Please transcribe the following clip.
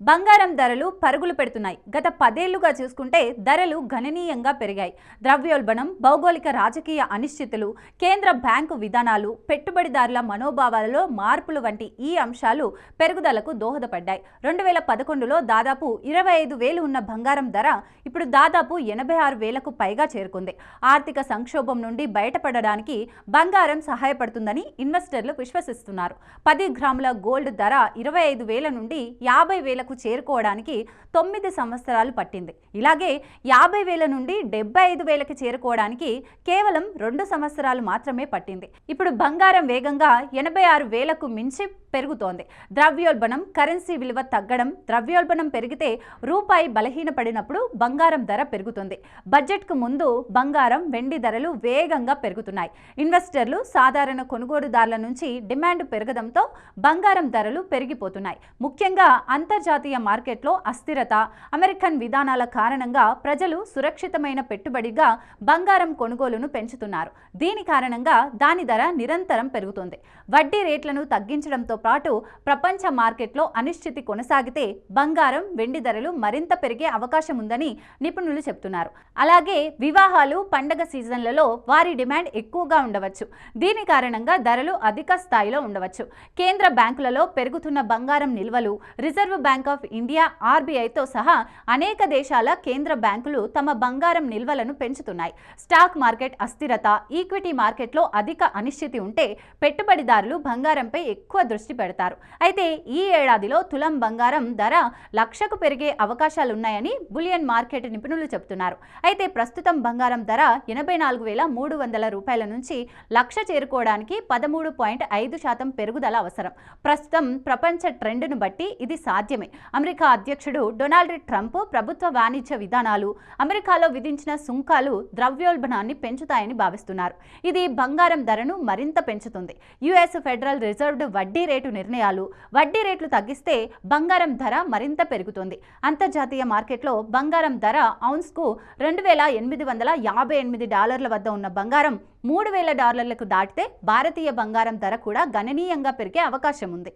బంగారం ధరలు పరుగులు పెడుతున్నాయి. గత పదేళ్ళుగా చూసుకుంటే ధరలు గణనీయంగా పెరిగాయి. ద్రవ్యోల్బణం భౌగోళిక రాజకీయ అనిశ్చితులు కేంద్ర బ్యాంకు విధానాలు పెట్టుబడిదారుల మనోభావాలలో మార్పులు వంటి ఈ అంశాలు పెరుగుదలకు దోహదపడ్డాయి. రెండు వేల పదకొండులో దాదాపు ఇరవై ఐదు వేలు ఉన్న బంగారం ధర ఇప్పుడు దాదాపు ఎనభై ఆరు వేలకు పైగా చేరుకుంది. ఆర్థిక సంక్షోభం నుండి బయటపడడానికి బంగారం సహాయపడుతుందని ఇన్వెస్టర్లు విశ్వసిస్తున్నారు. పది గ్రాముల గోల్డ్ ధర ఇరవై ఐదు వేల నుండి యాభై వేల వేలకు చేరుకోవడానికి తొమ్మిది సంవత్సరాలు పట్టింది. ఇలాగే యాభై వేల నుండి డెబ్బై ఐదు వేలకి చేరుకోవడానికి కేవలం రెండు సంవత్సరాలు మాత్రమే పట్టింది. ఇప్పుడు బంగారం వేగంగా ఎనభై ఆరు వేలకు మించి పెరుగుతోంది. ద్రవ్యోల్బణం కరెన్సీ విలువ తగ్గడం ద్రవ్యోల్బణం పెరిగితే రూపాయి బలహీనపడినప్పుడు బంగారం ధర పెరుగుతుంది. బడ్జెట్కు ముందు బంగారం వెండి ధరలు వేగంగా పెరుగుతున్నాయి. ఇన్వెస్టర్లు సాధారణ కొనుగోలుదారుల నుంచి డిమాండ్ పెరగడంతో బంగారం ధరలు పెరిగిపోతున్నాయి. ముఖ్యంగా అంతర్జాతీయ మార్కెట్లో అస్థిరత అమెరికన్ విధానాల కారణంగా ప్రజలు సురక్షితమైన పెట్టుబడిగా బంగారం కొనుగోలును పెంచుతున్నారు. దీని కారణంగా దాని ధర నిరంతరం పెరుగుతుంది. వడ్డీ రేట్లను తగ్గించడంతో పాటు ప్రపంచ మార్కెట్లో అనిశ్చితి కొనసాగితే బంగారం వెండి ధరలు మరింత పెరిగే అవకాశం ఉందని నిపుణులు చెబుతున్నారు అలాగే వివాహాలు పండగ సీజన్లలో వారి డిమాండ్ ఎక్కువగా ఉండవచ్చు. దీని కారణంగా ధరలు అధిక స్థాయిలో ఉండవచ్చు. కేంద్ర బ్యాంకులలో పెరుగుతున్న బంగారం నిల్వలు reserve bank bank of India ఆర్బీఐతో సహా అనేక దేశాల కేంద్ర బ్యాంకులు తమ బంగారం నిల్వలను పెంచుతున్నాయి. స్టాక్ మార్కెట్ అస్థిరత ఈక్విటీ మార్కెట్లో అధిక అనిశ్చితి ఉంటే పెట్టుబడిదారులు బంగారంపై ఎక్కువ దృష్టి పెడతారు. అయితే ఈ ఏడాదిలో తులం బంగారం ధర లక్షకు పెరిగే అవకాశాలున్నాయని బులియన్ మార్కెట్ నిపుణులు చెబుతున్నారు. అయితే ప్రస్తుతం బంగారం ధర ఎనభై నాలుగు వేల మూడు వందల రూపాయల నుంచి లక్ష చేరుకోవడానికి పదమూడు పాయింట్ ఐదు శాతం పెరుగుదల అవసరం. ప్రస్తుతం ప్రపంచ ట్రెండ్ను బట్టి ఇది సాధ్యమే. అమెరికా అధ్యక్షుడు డొనాల్డ్ ట్రంప్ ప్రభుత్వ వాణిజ్య విధానాలు అమెరికాలో విధించిన సుంకాలు ద్రవ్యోల్బణాన్ని పెంచుతాయని భావిస్తున్నారు. ఇది బంగారం ధరను మరింత పెంచుతుంది. యుఎస్ ఫెడరల్ రిజర్వ్ వడ్డీ రేటు నిర్ణయాలు వడ్డీ రేట్లు తగ్గిస్తే బంగారం ధర మరింత పెరుగుతుంది. అంతర్జాతీయ మార్కెట్లో బంగారం ధర ఔన్స్కు రెండు వేల ఎనిమిది వందల యాభై ఎనిమిది డాలర్ల వద్ద ఉన్న బంగారం మూడు వేల డాలర్లకు దాటితే భారతీయ బంగారం ధర కూడా గణనీయంగా పెరిగే అవకాశం ఉంది.